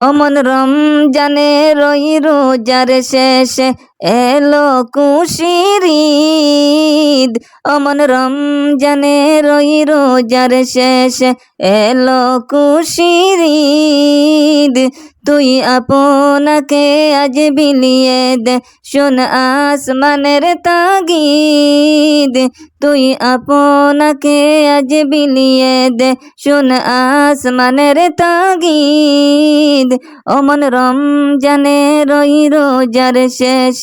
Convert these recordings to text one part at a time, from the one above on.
অমন রমজানে রই রোজার শেষে এলো কুশির ঈদ। অমন রমজানে রই রোজার শেষে এলো কুশির ঈদ। তুই আপনাকে আজ বিলিয়ে দে, শোন আসমানের তাগিদ। তুই আপনাকে আজ বিলিয়ে দে, শোন আসমানের তাগিদ। অমন রমজানে রই রোজার শেষ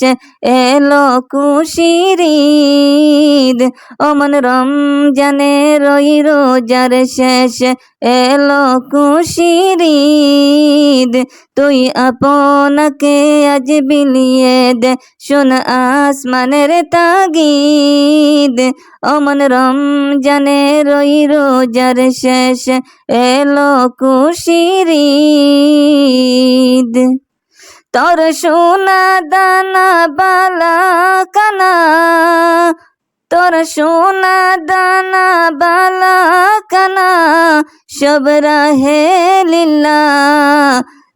এলো খুশির ঈদ। অমন রমজানে রই রোজার শেষ এলো খুশির ঈদ। তুই আপনাকে আজ বিলিয়ে দে শোন আসমানের তাগিদ। অমন রমজানে রই রোজার শেষ এলো খুশির ঈদ। তোর সোনা দানা বালা কানা তোর সোনা দানা বালা কানা সব রাহে লীলা।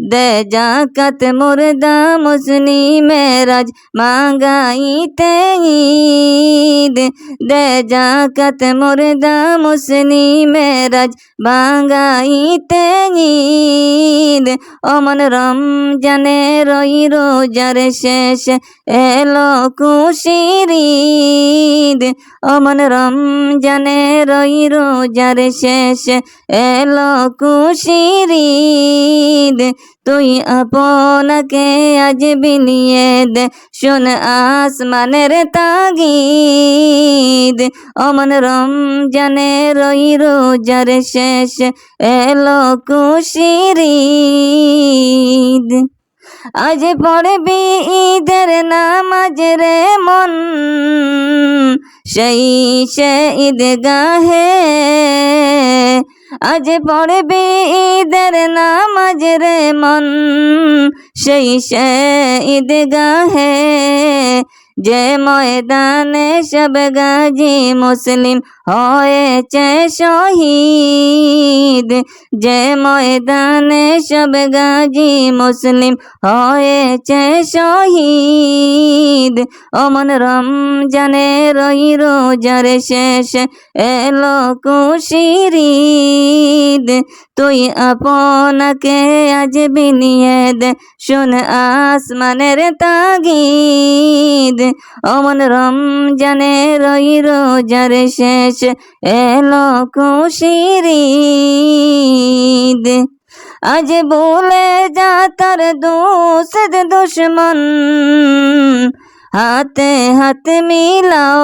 দে জাকাত মুর্দা মুসনি মেরাজ মাঙ্গাইতে ঈদ দে জাকাত মুর্দা মুসনি মেরাজ বাঙ্গাইতে ঈদ অমন রমজানে রই রোজার শেষ এলো খুশির ঈদ অমন রমজানে রই রোজার শেষ এলো খুশির ঈদ তুই আপনাকে আজ বিলিয়ে দে, শোন আসমানের তাগিদ। অমন রমজানে রই রোজার শেষ, এলো খুশির ঈদ। আজ পড়বি ঈদের নামাজ রে মন, সেই সে ঈদ গাহে আজ পড়বে ঈদের নামাজ রে মন, সেই সে ঈদ গাহে যে ময়দানে সব গাজী মুসলিম হয়েছে শহীদ যে ময়দানে সব গাজী মুসলিম হয়েছে শহীদ। অমন রমজানে রই রোজার শেষ এলো খুশির ঈদ। তুই আপনাকে আজ বিনিয়ে দে, শোন আসমানের তাগিদ। অমন রমজানে রই রোজার শেষ এলো খুশির আজ বলে যা তার দোষদ দুশ্মন। হাতে হাতে মিলাও।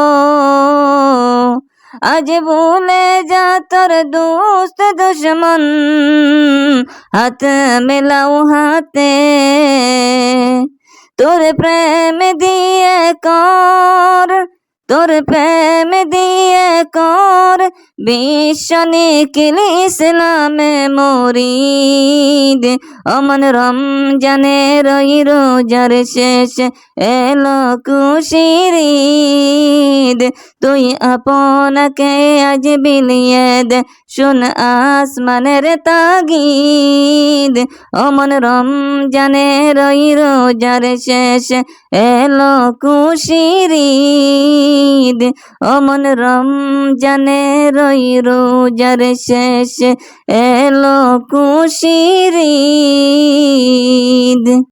আজ ভুলে যা তোর দোস্ত দুশ্মন। হাত মেলাও হাতে। তোর প্রেম দিয়ে কর। তোর প্রেম দিয়ে কর বিশ্ব নিখিল ইসলামে মরিদ। অমন রমজানে রই রোজার শেষ এলো খুশির ঈদ। তুই আপনাকে আজ বিলিয়ে দে, শুন আসমানের তাগিদ। অমন রমজানে রই রোজার শেষ এলো খুশির ঈদ। অমন রমজানে রই রোজার শেষ এলো খুশির ঈদ।